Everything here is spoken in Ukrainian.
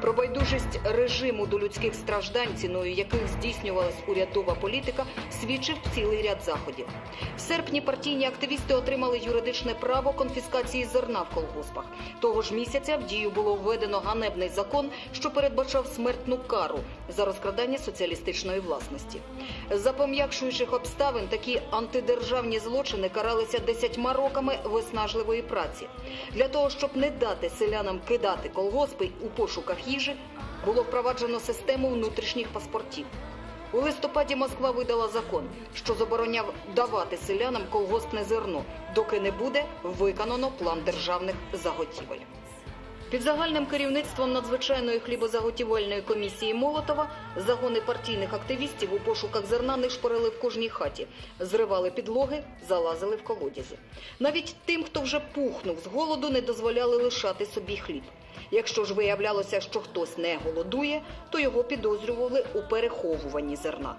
Про байдужість режиму до людських страждань, ціною яких здійснювалась урядова політика, свідчив цілий ряд заходів. В серпні партійні активісти отримали юридичне право конфіскації зерна в колгоспах. Того ж місяця в дію було введено ганебний закон, що передбачав смертну кару за розкрадання соціалістичної власності. За пом'якшуючих обставин такі антидержавні злочини каралися десятьма роками виснажливої праці. Для того, щоб не дати селянам кидати колгоспи у пошуках їжі, було впроваджено систему внутрішніх паспортів. У листопаді Москва видала закон, що забороняв давати селянам колгоспне зерно, доки не буде виконано план державних заготівель. Під загальним керівництвом надзвичайної хлібозаготівельної комісії Молотова загони партійних активістів у пошуках зерна не шпорили в кожній хаті, зривали підлоги, залазили в колодязі. Навіть тим, хто вже пухнув з голоду, не дозволяли лишати собі хліб. Якщо ж виявлялося, що хтось не голодує, то його підозрювали у переховуванні зерна.